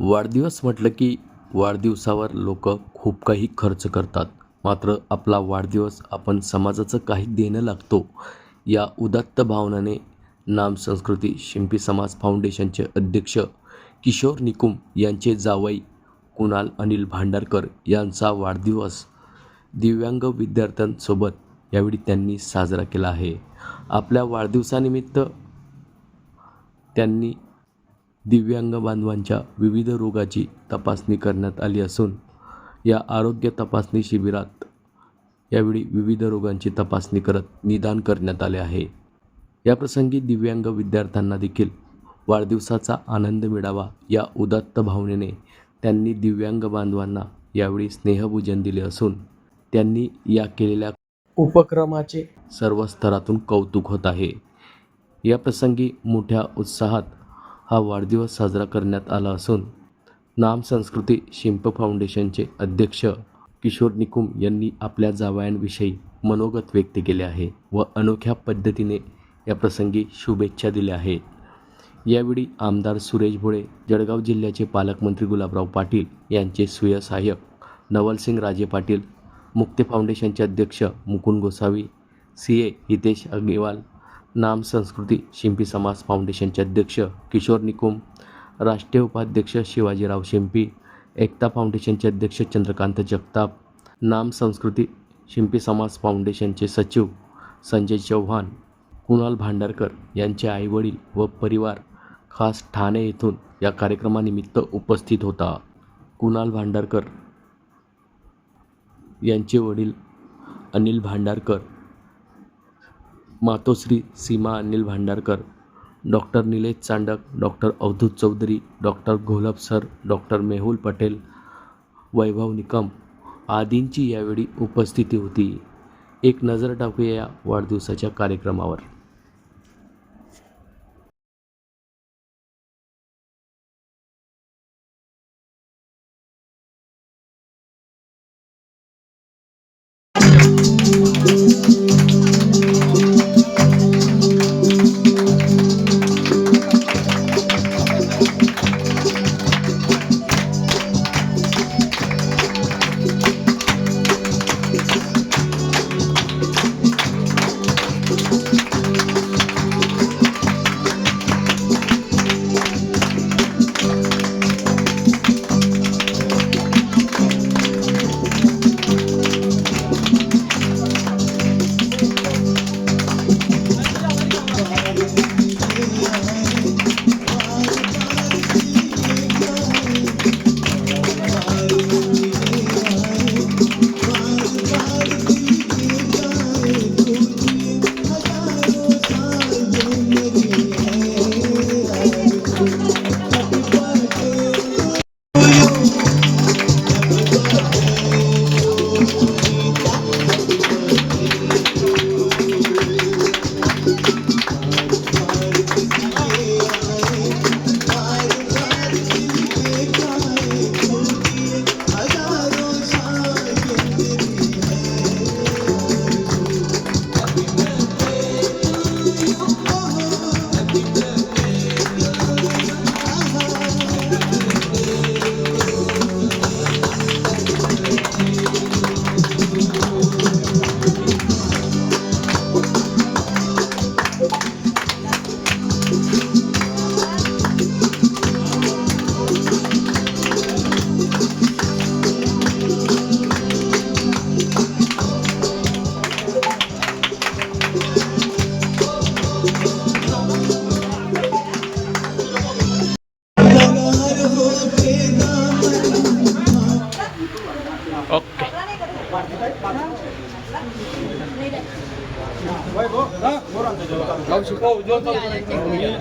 वाढदिवस म्हटलं की वाढदिवसावर लोक खूप काही खर्च करतात. मात्र आपला वाढदिवस आपण समाजाचं काही देणं लागतो या उदात्त भावनाने नाम संस्कृती शिंपी समाज फाउंडेशनचे अध्यक्ष किशोर निकुम यांचे जावई कुणाल अनिल भांडारकर यांचा वाढदिवस दिव्यांग विद्यार्थ्यांसोबत यावेळी त्यांनी साजरा केला आहे. आपल्या वाढदिवसानिमित्त त्यांनी दिव्यांग बांधवांच्या विविध रोगाची तपासणी करण्यात आली असून या आरोग्य तपासणी शिबिरात यावेळी विविध रोगांची तपासणी करत निदान करण्यात आले आहे. याप्रसंगी दिव्यांग विद्यार्थ्यांना देखील वाढदिवसाचा आनंद मिळावा या उदात्त भावनेने त्यांनी दिव्यांग बांधवांना यावेळी स्नेहभोजन दिले असून त्यांनी या केलेल्या उपक्रमाचे सर्व स्तरातून कौतुक होत आहे. या प्रसंगी मोठ्या उत्साहात हा वाढदिवस साजरा करण्यात आला असून नाम संस्कृती शिंप फाउंडेशनचे अध्यक्ष किशोर निकुम यांनी आपल्या जावयांविषयी मनोगत व्यक्त केले आहे व अनोख्या पद्धतीने या प्रसंगी शुभेच्छा दिल्या आहेत. यावेळी आमदार सुरेश भोळे जळगाव जिल्ह्याचे पालकमंत्री गुलाबराव पाटील यांचे स्वीय सहाय्यक नवलसिंग राजे पाटील मुक्ते फाउंडेशनचे अध्यक्ष मुकुंद गोसावी सी ए हितेश अग्निवाल नाम संस्कृती शिंपी समाज फाउंडेशनचे अध्यक्ष किशोर निकुम राष्ट्रीय उपाध्यक्ष शिवाजीराव शिंपी एकता फाउंडेशनचे अध्यक्ष चंद्रकांत जगताप नाम संस्कृती शिंपी समाज फाउंडेशनचे सचिव संजय चव्हाण कुणाल भांडारकर यांचे आईवडील व परिवार खास ठाणे येथून या कार्यक्रमानिमित्त उपस्थित होता. कुणाल भांडारकर यांचे वडील अनिल भांडारकर मातोश्री Seema Anil Bhandarkar doctor Nilesh Chandak doctor Avdhoot Chaudhari doctor Gholap sir doctor Mehul Patel Vaibhav Nikam आदींची यावेळी उपस्थिती होती. एक नजर टाकूया या वाढदिवसाच्या कार्यक्रमावर.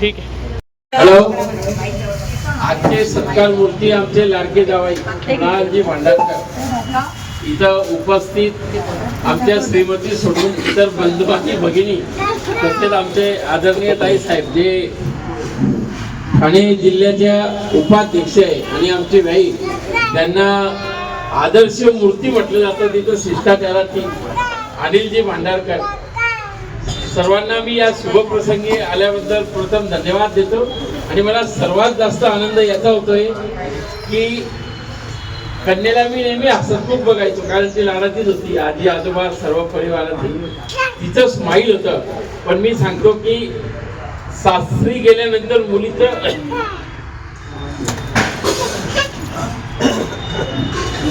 ठीक आहे. हॅलो. आजचे सत्कार मूर्ती आमचे लाडके जावाई कुणालजी भांडारकर. इथं उपस्थित आमच्या श्रीमती सोडून इतर बंधुबाची भगिनी तसेच आमचे आदरणीय ताई साहेब जे ठाणे जिल्ह्याच्या उपाध्यक्ष आहे आणि आमची भाई त्यांना आदर्श मूर्ती म्हटलं जातं तिथं शिष्टाचाराची अनिलजी भांडारकर. सर्वांना मी या शुभप्रसंगी आल्याबद्दल प्रथम धन्यवाद देतो. आणि मला सर्वात जास्त आनंद याचा होतोय की कन्याला मी नेहमी हसतमुख बघायचो कारण ती लहानाचीच होती आजी आजोबा सर्व परिवारातील. तिचं स्माईल होतं. पण मी सांगतो की सासरी गेल्यानंतर मुलीचं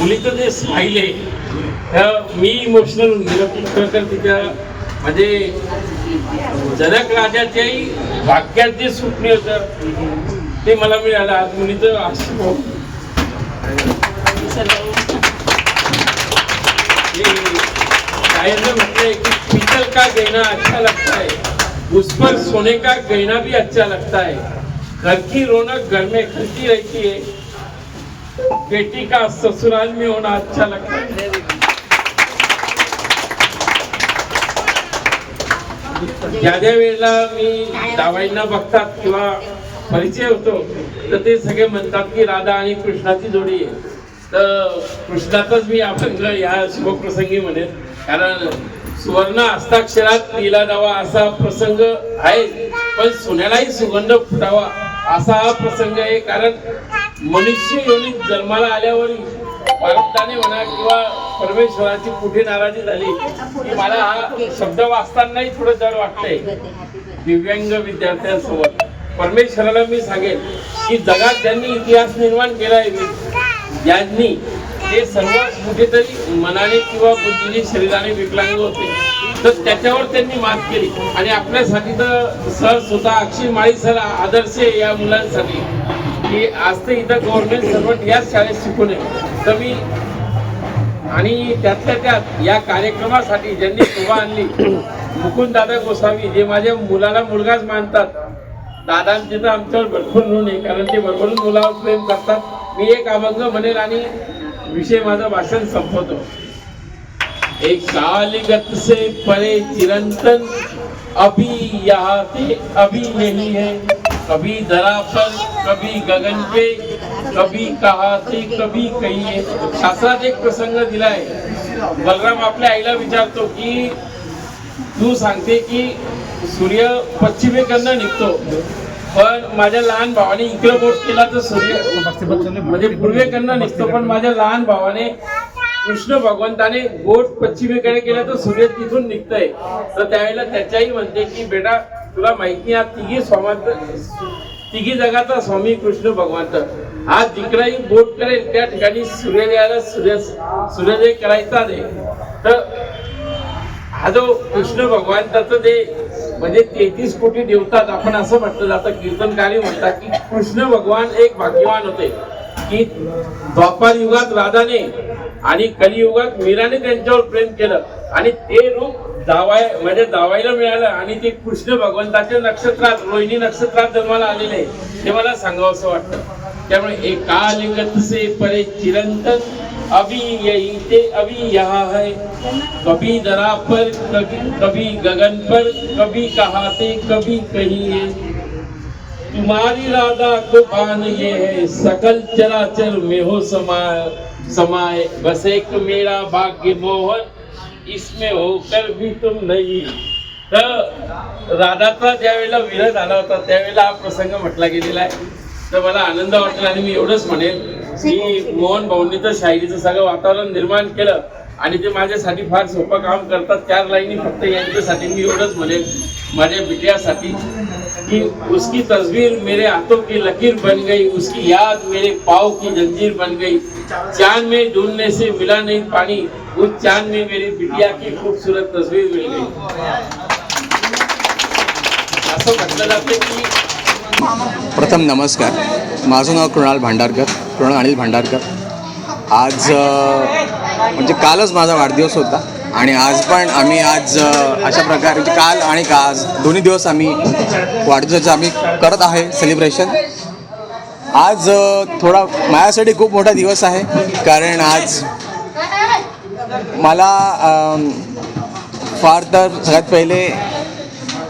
मुलीचं जे स्माईल आहे मी इमोशनल होऊन गेलो तिच्या म्हणजे जनक राजाच्याही वाक्यात जे सुटणे होतं ते मला मिळालं. आज मुलीचं आशीर्वाद. म्हटलंय की पीतल का गहना अच्छा लगता है? उस पर सोने का गहना भी अच्छा लगता है। घर की रौनक घर में खलती रहती है। बेटी का ससुराल में होना अच्छा लगता है। ज्या ज्या वेळेला मी दावाईंना बघतात किंवा परिचय होतो तर ते सगळे म्हणतात की राधा आणि कृष्णाची जोडी आहे. तर कृष्णाचाच मी अभंग या शुभप्रसंगी म्हणेन. कारण सुवर्ण हस्ताक्षरात लिहिला जावा असा प्रसंग आहे पण सोन्यालाही सुगंध फुटावा. असा हा प्रसंग आहे कारण मनुष्य योनीत जन्माला आल्यावर प्रारब्धाने म्हणा किंवा परमेश्वराची कुठे नाराजी झाली की मला हा शब्द वाचतानाही थोडं जड वाटतंय. दिव्यांग विद्यार्थ्यांसोबत. परमेश्वराला मी सांगेन की जगात ज्यांनी इतिहास निर्माण केला आहे ज्यांनी ते सर्व कुठेतरी मनाने किंवा बुद्धीने शरीराने विकलांग होते. तर त्याच्यावर त्यांनी मात केली. आणि आपल्यासाठी तर सर सुद्धा अक्षय माळी सर आदर्श आहे या मुलांसाठी. की आज ते इथं गव्हर्नमेंट सर्वंट याच शाळेत शिकू नये तर मी आणि त्यातल्या त्यात या कार्यक्रमासाठी ज्यांनी शोभा आणली मुकुंददादा गोसावी जे माझ्या मुलाला मुलगाच मानतात दादांचे तर आमच्यावर भरपूर ऋण आहे कारण ते भरभरून मुलावर प्रेम करतात. मी एक अभंग म्हणेल आणि विषय माझं भाषण संपवतो. एक कालिगत से परे चिरंतन अभी यहाँ थे अभी यही है। कभी धरा पर कभी गगन पे कभी कहा थे कभी कही है। शास्त्रात एक प्रसंग दिलाय। बलराम आपल्या आईला विचारतो की तू सांगते की सूर्य पश्चिमेकडनं निघतो. पण माझ्या लहान भावाने इकडे बोट केला तर सूर्य म्हणजे पूर्वेकडनं निघतो पण माझ्या लहान भावाने कृष्ण भगवंताने बोट पश्चिमेकडे केलं तर सूर्य तिथून निघतंय. तर त्यावेळेला त्याच्याही म्हणते की बेटा तुला माहिती आहे तिघी स्वामंत तिघी जगाचा स्वामी कृष्ण भगवंत. हा जिकडाही बोट करेल त्या ठिकाणी सूर्योदयाला सूर्य सूर्योदय करायचा नाही. तर हा जो कृष्ण भगवंताचं ते म्हणजे तेहतीस कोटी देवतात आपण असं म्हटलं जातं कीर्तनकारी म्हणतात की कृष्ण भगवान एक भाग्यवान होते की द्वापार युगात राधाने आणि कलियुगात मीराने त्यांच्यावर प्रेम केलं. आणि ते रूप जावाय म्हणजे जावायला मिळालं आणि ते कृष्ण भगवंताच्या नक्षत्रात रोहिणी नक्षत्रात जन्माला आलेले. ते मला सांगावं असं वाटतं. त्यामुळे एका लिंगत से परे चिरंतन अभी यही थे अभी यहाँ है. कभी दरा पर कभी कभी गगन पर कभी कहाते कभी कहीं है तुम्हारी राधा को पान ये है सकल चराचर में हो समाय समाए बस एक मेरा भाग्य मोहन इसमें होकर भी तुम नहीं। तर राधाचा ज्यावेळेला विरह झाला होता त्यावेळेला हा प्रसंग म्हटला गेलेला आहे. तर मला आनंद वाटला आणि मी एवढंच म्हणेल की मोहन भाऊंनी तर शायरीचं सगळं वातावरण निर्माण केलं आणि ते माझ्यासाठी फार सोपं काम करतात. चार लाईनी फक्त यांच्यासाठी मी एवढंच म्हणेल. माझ्या बिटियासाठी कि उसकी तस्वीर मेरे हाथों की लकीर बन गई उसकी याद मेरे पाव की जंजीर बन गई। चांद में ढूंढने से मिला नहीं पानी उस चांद में मेरी बिटिया की खूबसूरत तस्वीर मिल गई। असं म्हटलं की प्रथम नमस्कार. माझं नाव कृणाल भांडारकर कृणाल अनिल भांडारकर. आज म्हणजे कालच माझा वाढदिवस होता. आणि आज पण आम्ही आज अशा प्रकारे म्हणजे काल आणि का आज दोन्ही दिवस आम्ही वाढदिवसाचं आम्ही करत आहे सेलिब्रेशन आज थोडा माझ्यासाठी खूप मोठा दिवस आहे कारण आज मला फार तर सगळ्यात पहिले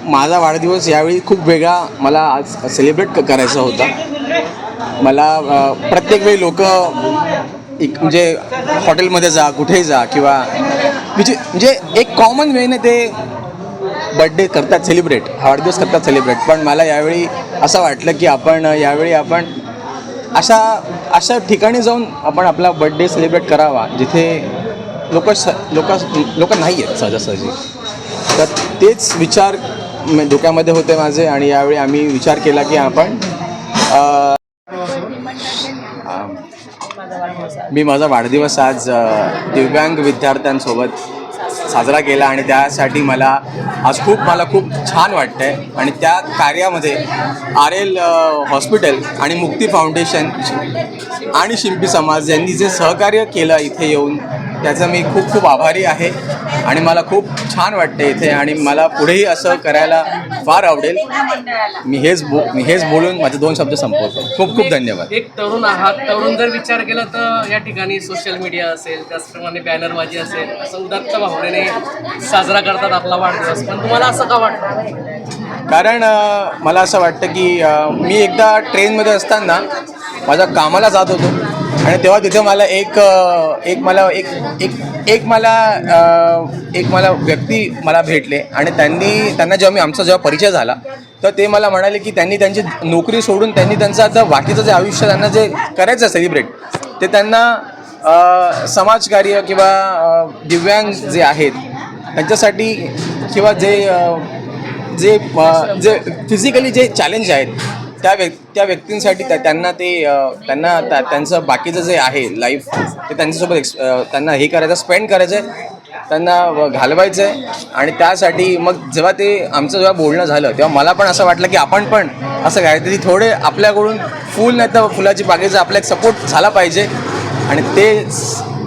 माझा वाढदिवस यावेळी खूप वेगळा मला आज सेलिब्रेट क करायचा होता. मला प्रत्येक वेळी लोक एक म्हणजे हॉटेलमध्ये जा कुठेही जा किंवा म्हणजे म्हणजे एक कॉमन वेने ते बड्डे करतात सेलिब्रेट वाढदिवस करतात सेलिब्रेट पण मला यावेळी असं वाटलं की आपण यावेळी आपण अशा अशा ठिकाणी जाऊन आपण आपला बड्डे सेलिब्रेट करावा जिथे लोक स लोक लोक नाही आहेत सहजासहजी. तर तेच विचार डोक्यामध्ये होते माझे आणि यावेळी आम्ही विचार केला की आपण मी माझा वाढदिवस आज दिव्यांग विद्यार्थ्यांसोबत साजरा केला आणि त्यासाठी मला आज खूप मला खूप छान वाटतं आहे आणि त्या कार्यामध्ये आर एल हॉस्पिटल आणि मुक्ती फाउंडेशन आणि शिंपी समाज यांनी जे सहकार्य केलं इथे येऊन त्याचं मी खूप खूप आभारी आहे आणि मला खूप छान वाटतं इथे आणि मला पुढेही असं करायला फार आवडेल. मी हेच बो मी हेच बोलून माझे दोन शब्द संपवतो. खूप खूप धन्यवाद. एक तरुण आहात. तरुण जर विचार केला तर या ठिकाणी सोशल मीडिया असेल त्याचप्रमाणे बॅनरबाजी असेल असं उदात्त भावनेने साजरा करतात आपला वाढदिवस. पण तुम्हाला असं का वाटतं? कारण मला असं वाटतं की मी एकदा ट्रेनमध्ये असताना माझ्या कामाला जात होतो. आणि तेव्हा तिथे मला एक एक मला एक एक एक मला एक मला व्यक्ती मला भेटले. आणि त्यांनी त्यांना जेव्हा मी आमचा जेव्हा परिचय झाला तर ते मला म्हणाले की त्यांनी त्यांची नोकरी सोडून त्यांनी त्यांचं आता बाकीचं जे आयुष्य त्यांना जे करायचं सेलिब्रेट ते त्यांना समाजकार्य किंवा दिव्यांग जे आहेत त्यांच्यासाठी किंवा जे जे जे फिजिकली जे चॅलेंज आहेत त्या व्यक् त्या व्यक्तींसाठी त्या त्यांना ते त्यांना त्या- त्यांचं बाकीचं जे आहे लाईफ ते त्यांच्यासोबत एक्स त्यांना हे करायचं स्पेंड करायचं आहे त्यांना घालवायचं आहे आणि त्यासाठी मग जेव्हा ते आमचं जेव्हा बोलणं झालं तेव्हा मला पण असं वाटलं की आपण पण असं काहीतरी थोडे आपल्याकडून फूल नाही तर फुलाची बागेचा आपला एक सपोर्ट झाला पाहिजे. आणि ते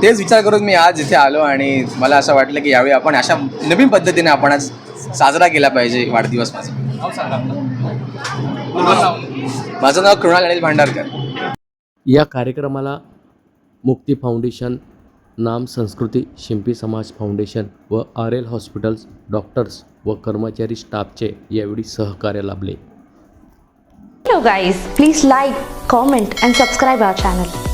तेच विचार करून मी आज इथे आलो आणि मला असं वाटलं की यावेळी आपण अशा नवीन पद्धतीने आपण आज साजरा केला पाहिजे वाढदिवस. माझा माझं नाव कृणाल अनिल भांडारकर. या कार्यक्रमाला मुक्ती फाउंडेशन नाम संस्कृती शिंपी समाज फाउंडेशन व आर एल हॉस्पिटल्स डॉक्टर्स व कर्मचारी स्टाफचे यावेळी सहकार्य लाभले. Hello guys, please like, comment and subscribe our channel.